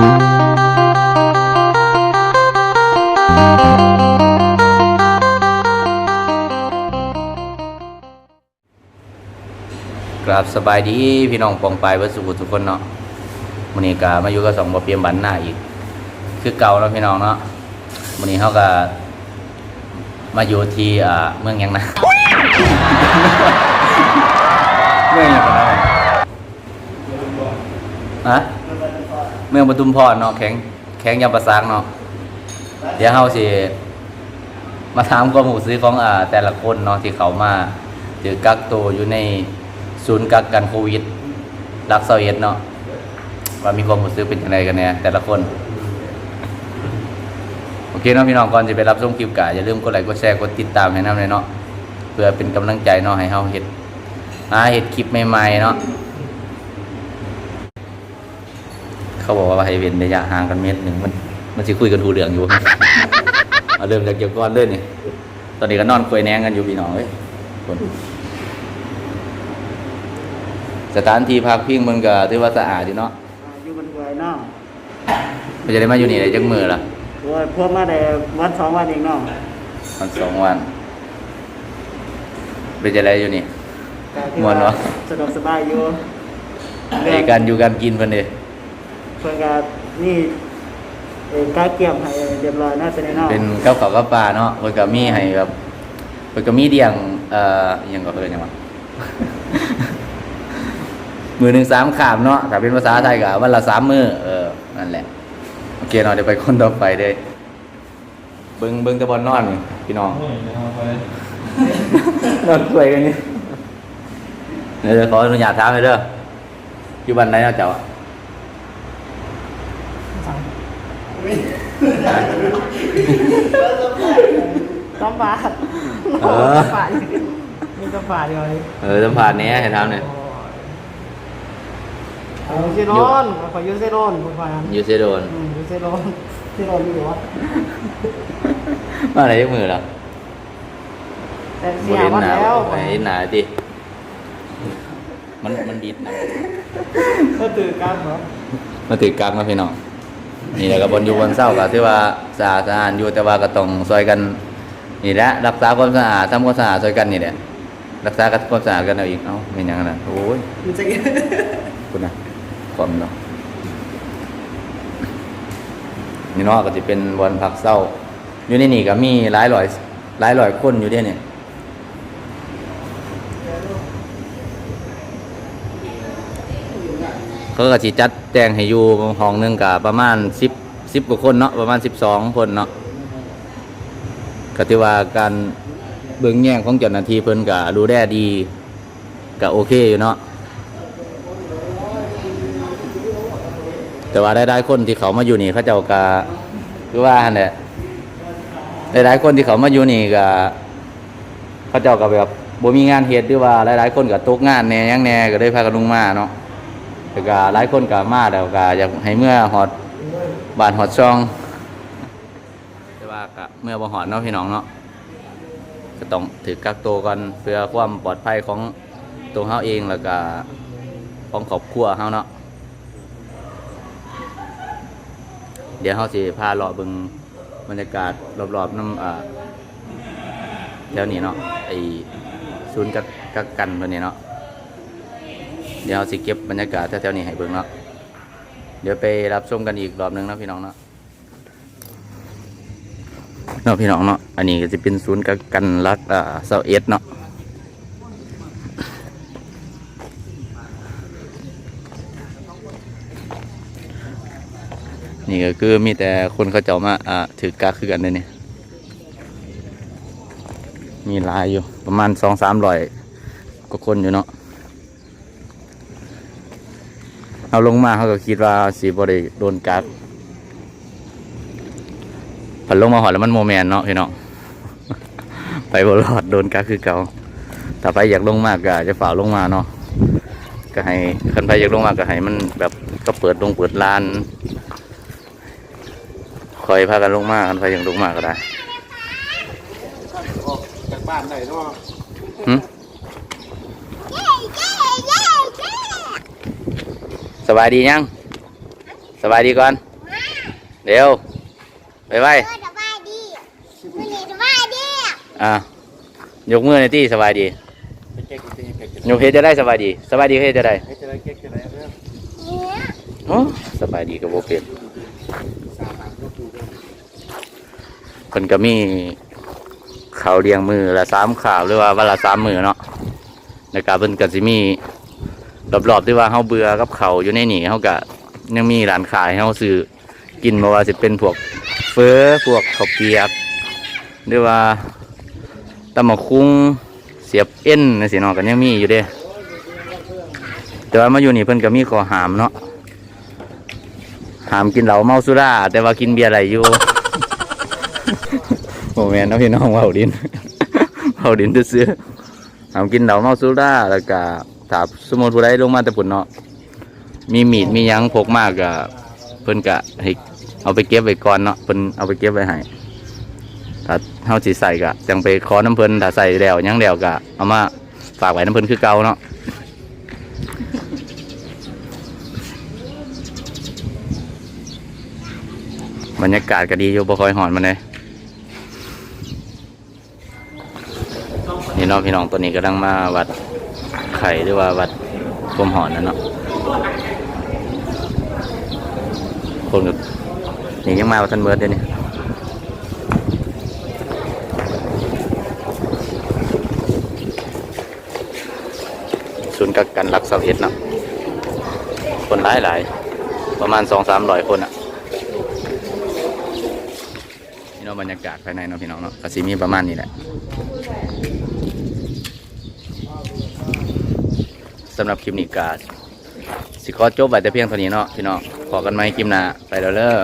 กราบสบายดีพี่น้องปองปลายวัดสุขุทุกคนเนาะวันนี้ก็มาอยู่กับสองบอเปียมบันหน้าอีก คือเก่าแล้วพี่น้องเนาะวันนี้เขาก็มาอยู่ที่อ่าเมืองหยังนะเมืองหยังนะฮะ เมืองปทุมพรเนาะแข็งแข็งยำประสางเนาะเดี๋ยวเฮาสิมาถามความรู้สึกของอ่าแต่ละคนเนาะที่เขามาถือกักตัวอยู่ในศูนย์กักกันโควิดรักเซาเอ็ดเนาะว่ามีความรู้สึกเป็นยังไงกันเนี่ยแต่ละคน โอเคเนาะพี่น้องก่อนจะไปรับชมคลิปกะอย่าลืมกดไลค์กดแชร์กดติดตามให้น้ำเลยเนาะเพื่อเป็นกำลังใจเนาะให้เฮาเฮ็ดหาเฮ็ดคลิปใหม่ๆเนาะ เขาบอกว่าให้เว้นระยะห่างกันเมตรหนึ่งมัน มันสิคุยกันรู้เรื่องอยู่เอาเริ่มจากเกี่ยวก่อนเลยนี่ตอนนี้ก็นอนคุยแหนงกันอยู่พี่น้องเอ้ยคนสถานที่พักพิงมันก็ถือว่าสะอาดอยู่เนาะอยู่บนหวยเนาะมันจะได้มาอยู่นี่ได้จักมือละโอ้ยพวกมาได้วันสองวันเองเนาะมันสองวันเป็นจะได้อยู่นี่ก็ถือม่วนเนาะสะดวกสบายอยู่ไอ้การอยู่การกินเพิ่นเด้ เพื่อนก็นี่เอ่อการเกี่ยมให้เรียบร้อยน่าจะได้เนาะเป็นกับข้าวกับปลาเนาะเพิ่นก็มีให้แบบเพิ่นก็มีเดียงเอ่ออิหยังก็เพิ่นหยังวะ มือหนึ่งสามขามเนาะถ้าเป็นภาษาไทยก็วันละสามมือเออนั่นแหละโอเคเนาะเดี๋ยวไปคนต่อไปเด้อเบิ่งเบิ่งแตะบอลนอนนี่พี่น้องนอนคุยกันนี่เดี๋ยวขออนุญาตถามให้เด้ออยู่บ้านไหนเนาะเจ้าอะ ต้องบาทเออบาทมีต้องบาทเลยเออสัมผัสนี้ให้ทำหน่อยเอาเซโรนขอยูเซโรนคุณฟังยูเซโดนอืมยูเซโรนเซโรนอยู่วะมาอะไรยกมือเหรอแต่บเสียเห็นวันหนาแล้ว ไอ้หนาดิมันมันดิดนะ ก็ตื่นกันเหรอมาติดกลางมาพี่น้อง นี่แหละก็บนอยู่บนเศร้าก็ที่ว่าสะอาดสะอาดอยู่แต่ว่าก็ต้องซอยกันนี่แหละรักษาความสะอาดทำความสะอาดซอยกันนี่แหละรักษากันความสะอาดกันเอาอีกเอ้าเป็นยังไงนะโอ้ยมันจะคุณนะความเนาะนี่เนาะก็จะเป็นวันพักเศร้าอยู่ในนี่ก็มีหลายร้อยหลายร้อยคนอยู่เด้วยเนี่ย เขาก็สิจัดแจงให้อยู่ห้องหนึงกับประมาณสิบสิบกว่าคนเนาะประมาณสิบสองคนเนาะก็ที่ว่าการเบื้องแย่งของเจ้าหน้าที่เพิ่นก็ดูแลดีก็โอเคอยู่เนาะแต่ว่าได้ได้คนที่เขามาอยู่นี่เขาเจ้าก็คือว่าหั่นแหละได้ได้คนที่เขามาอยู่นี่ก็เขาเจ้าก็แบบบ่มีงานเฮ็ดหรือว่าหลายๆคนก็ตกงานแหน่หยังแหน่ก็ได้พากันลงมาเนาะ แต่ก็หลายคนก็มาแล้วก็อยากให้เมื่อฮอดบานฮอดช่อง แต่ว่าก็เมื่อบ่ฮอดเนาะพี่น้องเนาะก็ต้องถือกักตัวก่อนเพื่อความปลอดภัยของตัวเฮาเองแล้วก็ของครอบครัวเฮาเนาะเดี๋ยวเขาสิพาเลาะเบิ่งบรรยากาศรอบๆน้ำอ่าแถวนี้เนาะไอศูนย์กักกักกันเพิ่นนี่เนาะ เดี๋ยวเราสิเก็บบรรยากาศแถวๆนี้ให้เบิ่งเนาะเดี๋ยวไปรับชมกันอีกรอบหนึงนะพี่น้องเนาะเนาะพี่น้องเนาะอันนี้ก็จะเป็นศูนย์กักกันรักอ่าเซาเอสเนาะนี่ก็คือมีแต่คนเขาเจ้ามาอ่าถือกักคือกันเลยนี่มีลายอยู่ประมาณสองสามร้อยกว่าคนอยู่เนาะ เอาลงมาเขาก็คิดว่าสีบริโดนกักผันลงมาหอดแล้วมันโมแมนเนาะพี่น้องไปบรอดโดนกักคือเก่าถ้าไปอยากลงมากก็จะฝ่าลงมาเนาะก็ให้คันไปอยากลงมากก็ให้มันแบบก็เปิดลงเปิดร้านคอยพากันลงมากันไปยังลงมาก็ได้ออกจากบ้านได้เนาะ สบายดียังสบายดีก่อนเดี๋ยวไปไว้เออสบายดีวันนี้สบายดีอะยกมือในอยที่สบายดีไปเก๊กตีเก๊กยกเฮ็ดจะได้สบายดี สบายดีเฮ็ดจะได้ให้จะได้เก๊กจะได้เรื่องเนี่ยโอ้สบายดีก็บ่เป็นสามหางก็คือเรื่องเพิ่นก็มีข่าวเรียงมือละสามข่าวหรือว่าวันละสามมือเนาะแล้วก็เพิ่นก็สิมี รอบๆที่ว่าเฮาเบื่อกับเขาอยู่ในนี่เฮาก็ยังมีร้านขายให้เฮาซื้อกินบ่ว่าสิเป็นพวกเฟอพวกข้าวเปียกหรือว่าตำมะคุงเสียบเอ็นจังซี่เนาะก็ยังมีอยู่เด้แต่ว่ามาอยู่นี่เพิ่นก็มีขอหามเนาะหามกินเหล้าเมาสุราแต่ว่ากินเบียร์ไหลอยู่โมแมนเนาะพี่น้องเมาดินเมาดินซื้อๆหามกินเหล้าเมาสุราแล้วก็ ถ้าสมมติผู้ใดลงมาแต่ปุ่นเนาะมีมีดมีหยังพกมากก็เพิ่นก็ให้เอาไปเก็บไว้ก่อนเนาะเพิ่นเอาไปเก็บไว้ให้ถ้าเฮาสิใส่ก็จังไปขอน้ำเพิ่นถ้าใส่แล้วหยังแล้วก็เอามาฝากไว้น้ำเพิ่นคือเก่าเนาะบรรยากาศก็ดีอยู่บ่ค่อยหอนมันเลยนี่น้องพี่น้องตัวนี้กำลังมาวัด ไข่หรือว่าวัดควมหอนนั่นเนาะคนกับนี่ยังมาว่าท่านเบิร์ดเดี๋ยวนี้ศูนย์กักกันรักเสาเอ็ดเนาะคนหลายหลายประมาณสองสามร้อยคนอะนี่เนาะบรรยากาศภายในเนาะพี่น้องเนาะกสิมีประมาณนี้แหละ สำหรับคลิปนี้กาสิขอจบไว้แต่เพียงเท่านี้เนาะพี่น้องขอกันไหมคลิปหน้าไปแล้วเด้อ